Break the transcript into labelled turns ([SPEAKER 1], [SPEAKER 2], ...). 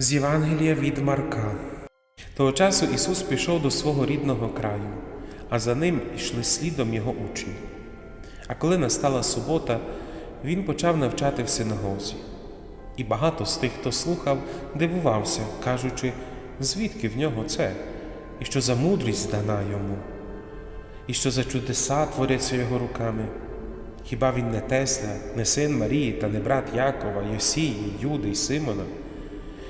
[SPEAKER 1] З Євангелія від Марка. Того часу Ісус пішов до свого рідного краю, а за ним йшли слідом його учні. А коли настала субота, він почав навчати в синагозі. І багато з тих, хто слухав, дивувався, кажучи, звідки в нього це, і що за мудрість дана йому, і що за чудеса творяться його руками. Хіба він не Тесля, не син Марії та не брат Якова, Йосії, Юди й Симона?